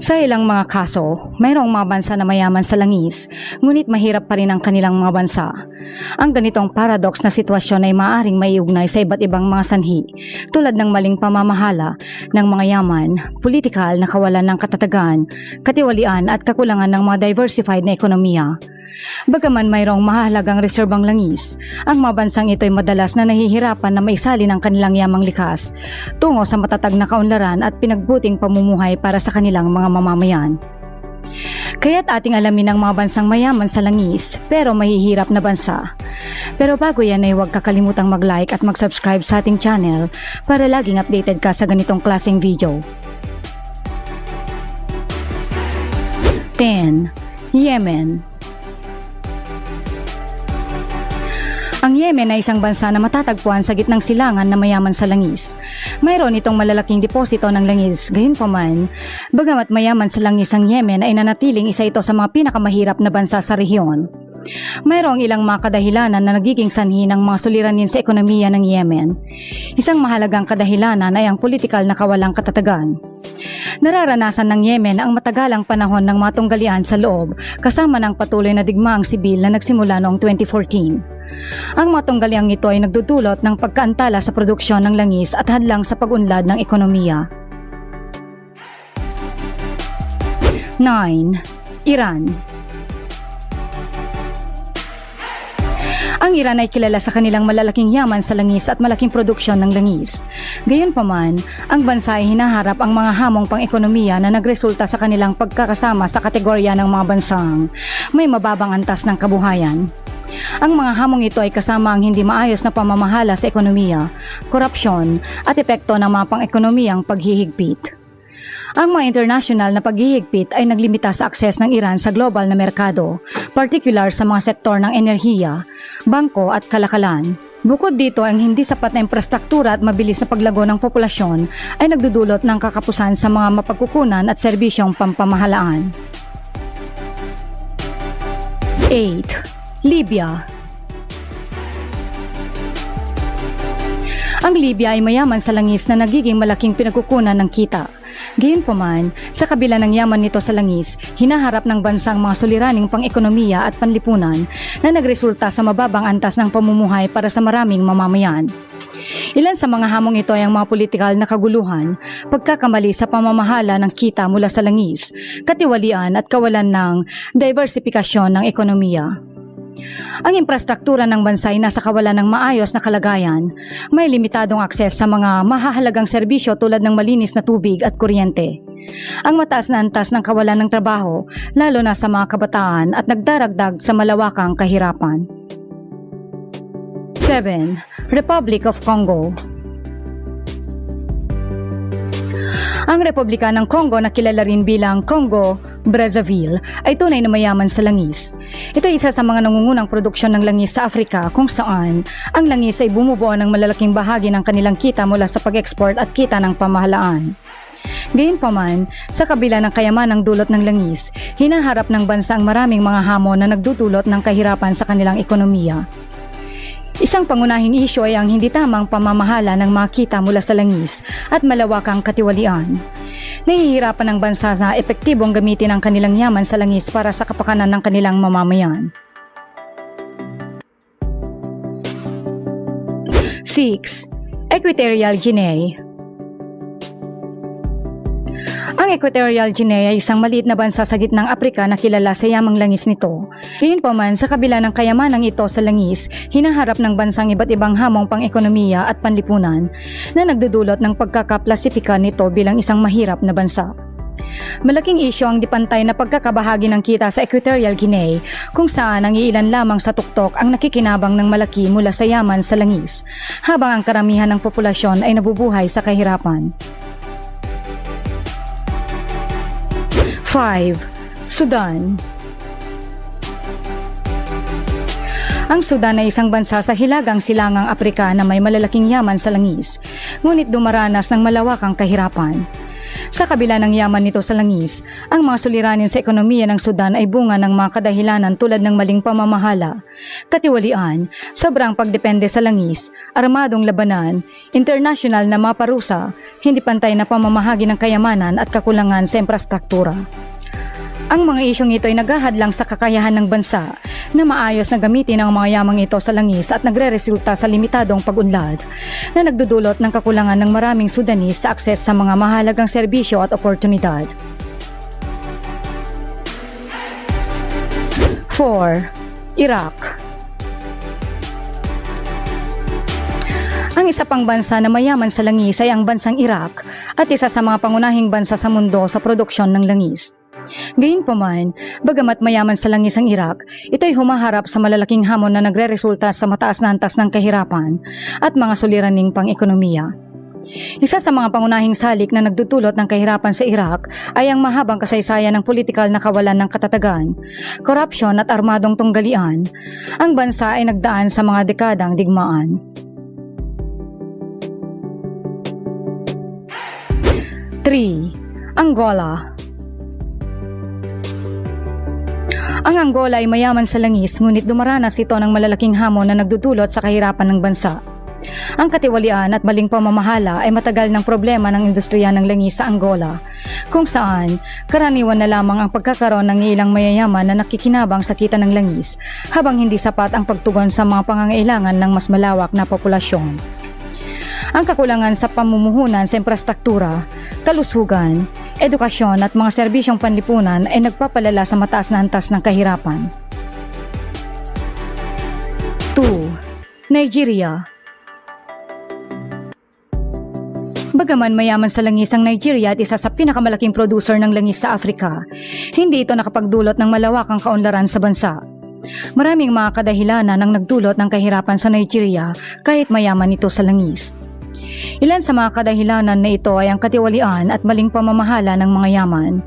Sa ilang mga kaso, mayroong mga bansa na mayaman sa langis, ngunit mahirap pa rin ang kanilang mga bansa. Ang ganitong paradox na sitwasyon ay maaring maiugnay sa iba't ibang mga sanhi, tulad ng maling pamamahala ng mga yaman, politikal na kawalan ng katatagan, katiwalian at kakulangan ng mga diversified na ekonomiya. Bagaman mayroong mahalagang reserbang langis, ang mga bansang ito ay madalas na nahihirapan na maisali ng kanilang yamang likas tungo sa matatag na kaunlaran at pinagbuting pamumuhay para sa kanilang mga mamamayan. Kaya't ating alamin ang mga bansang mayaman sa langis pero mahihirap na bansa. Pero bago yan ay huwag kakalimutang mag-like at mag-subscribe sa ating channel para laging updated ka sa ganitong klaseng video. 10. Yemen Ang Yemen ay isang bansa na matatagpuan sa gitnang silangan na mayaman sa langis. Mayroon itong malalaking deposito ng langis, gayunpaman, bagamat mayaman sa langis ang Yemen ay nanatiling isa ito sa mga pinakamahirap na bansa sa rehiyon. Mayroong ilang mga kadahilanan na nagiging sanhi ng mga suliranin sa ekonomiya ng Yemen. Isang mahalagang kadahilanan ay ang politikal na kawalang katatagan. Nararanasan ng Yemen ang matagalang panahon ng mga sa loob kasama ng patuloy na digmaang sibil na nagsimula noong 2014. Ang mga ito ay nagdudulot ng pagkaantala sa produksyon ng langis at hadlang sa pag-unlad ng ekonomiya. 9. Iran Ang ay kilala sa kanilang malalaking yaman sa langis at malaking produksyon ng langis. Gayunpaman, ang bansa ay hinaharap ang mga hamong pang-ekonomiya na nagresulta sa kanilang pagkakasama sa kategorya ng mga bansang may mababang antas ng kabuhayan. Ang mga hamong ito ay kasama ang hindi maayos na pamamahala sa ekonomiya, korupsyon at epekto ng mga pang-ekonomiyang paghihigpit. Ang mga international na paghihigpit ay naglimita sa akses ng Iran sa global na merkado, particular sa mga sektor ng enerhiya, bangko at kalakalan. Bukod dito, ang hindi sapat na infrastruktura at mabilis na paglago ng populasyon ay nagdudulot ng kakapusan sa mga mapagkukunan at serbisyong pampamahalaan. 8. Libya Ang Libya ay mayaman sa langis na nagiging malaking pinagkukunan ng kita. Gayunpaman, sa kabila ng yaman nito sa langis, hinaharap ng bansang mga suliraning pang-ekonomiya at panlipunan na nagresulta sa mababang antas ng pamumuhay para sa maraming mamamayan. Ilan sa mga hamong ito ay ang mga politikal na kaguluhan, pagkakamali sa pamamahala ng kita mula sa langis, katiwalian at kawalan ng diversifikasyon ng ekonomiya. Ang infrastruktura ng bansa ay nasa kawalan ng maayos na kalagayan. May limitadong akses sa mga mahahalagang serbisyo tulad ng malinis na tubig at kuryente. Ang mataas na antas ng kawalan ng trabaho, lalo na sa mga kabataan at nagdaragdag sa malawakang kahirapan. 7. Republic of Congo Ang Republika ng Congo na kilala rin bilang Congo Brazzaville ay tunay na mayaman sa langis. Ito ay isa sa mga nangungunang produksyon ng langis sa Afrika kung saan ang langis ay bumubuo ng malalaking bahagi ng kanilang kita mula sa pag-export at kita ng pamahalaan. Gayunpaman, sa kabila ng kayamanang dulot ng langis, hinaharap ng bansa ang maraming mga hamon na nagdudulot ng kahirapan sa kanilang ekonomiya. Isang pangunahing isyo ay ang hindi tamang pamamahala ng mga kita mula sa langis at malawakang katiwalian. Nahihirapan ang bansa sa epektibong gamitin ang kanilang yaman sa langis para sa kapakanan ng kanilang mamamayan. 6. Equatorial Guinea Ang Equatorial Guinea ay isang maliit na bansa sa gitnang Aprika na kilala sa yamang langis nito. Gayunpaman, sa kabila ng kayamanang ito sa langis, hinaharap ng bansang iba't ibang hamong pang-ekonomiya at panlipunan na nagdudulot ng pagkakaplasipika nito bilang isang mahirap na bansa. Malaking isyo ang dipantay na pagkakabahagi ng kita sa Equatorial Guinea kung saan ang iilan lamang sa tuktok ang nakikinabang ng malaki mula sa yaman sa langis, habang ang karamihan ng populasyon ay nabubuhay sa kahirapan. 5. Sudan Ang Sudan ay isang bansa sa hilagang silangang Aprika na may malalaking yaman sa langis, ngunit dumaranas ng malawakang kahirapan. Sa kabila ng yaman nito sa langis, ang mga suliranin sa ekonomiya ng Sudan ay bunga ng mga kadahilanan tulad ng maling pamamahala, katiwalian, sobrang pagdepende sa langis, armadong labanan, international na mga parusa, hindi pantay na pamamahagi ng kayamanan at kakulangan sa infrastruktura. Ang mga isyong ito ay naghahadlang sa kakayahan ng bansa na maayos na gamitin ang mga yamang ito sa langis at nagre-resulta sa limitadong pag-unlad na nagdudulot ng kakulangan ng maraming Sudanese sa akses sa mga mahalagang serbisyo at oportunidad. 4. Iraq Ang isa pang bansa na mayaman sa langis ay ang bansang Iraq at isa sa mga pangunahing bansa sa mundo sa produksyon ng langis. Gayunpaman, bagamat mayaman sa langis ang Iraq, ito ay humaharap sa malalaking hamon na nagre-resulta sa mataas na antas ng kahirapan at mga suliraning pang-ekonomiya. Isa sa mga pangunahing salik na nagdudulot ng kahirapan sa Iraq ay ang mahabang kasaysayan ng politikal na kawalan ng katatagan, korupsyon at armadong tunggalian. Ang bansa ay nagdaan sa mga dekadang digmaan. 3. Angola Ang Angola ay mayaman sa langis ngunit dumaranas ito ng malalaking hamon na nagdudulot sa kahirapan ng bansa. Ang katiwalian at maling pamamahala ay matagal ng problema ng industriya ng langis sa Angola, kung saan karaniwan na lamang ang pagkakaroon ng ilang mayayaman na nakikinabang sa kita ng langis habang hindi sapat ang pagtugon sa mga pangangailangan ng mas malawak na populasyon. Ang kakulangan sa pamumuhunan sa infrastruktura, kalusugan, edukasyon at mga serbisyong panlipunan ay nagpapalala sa mataas na antas ng kahirapan. 2. Nigeria Bagaman mayaman sa langis ang Nigeria at isa sa pinakamalaking producer ng langis sa Afrika, hindi ito nakapagdulot ng malawakang kaunlaran sa bansa. Maraming mga kadahilanan ang nagdulot ng kahirapan sa Nigeria kahit mayaman ito sa langis. Ilan sa mga kadahilanan na ito ay ang katiwalian at maling pamamahala ng mga yaman,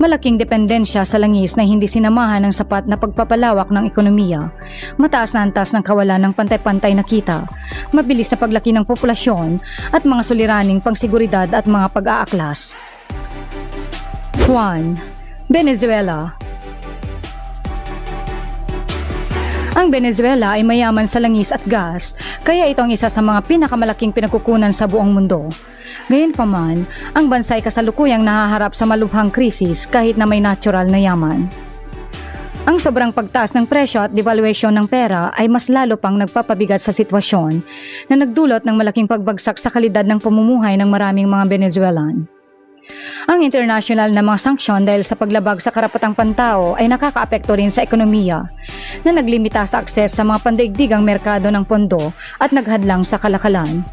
malaking dependensya sa langis na hindi sinamahan ng sapat na pagpapalawak ng ekonomiya, mataas na antas ng kawalan ng pantay-pantay na kita, mabilis na paglaki ng populasyon at mga suliraning pangsiguridad at mga pag-aaklas. 1. Venezuela Ang Venezuela ay mayaman sa langis at gas, kaya ito ang isa sa mga pinakamalaking pinagkukunan sa buong mundo. Gayunpaman, ang bansa ay kasalukuyang nahaharap sa malubhang krisis kahit na may natural na yaman. Ang sobrang pagtaas ng presyo at devaluation ng pera ay mas lalo pang nagpapabigat sa sitwasyon na nagdulot ng malaking pagbagsak sa kalidad ng pamumuhay ng maraming mga Venezuelan. Ang international na mga sanksyon dahil sa paglabag sa karapatang pantao ay nakakaapekto rin sa ekonomiya na naglimita sa akses sa mga pandaigdigang merkado ng pondo at naghadlang sa kalakalan.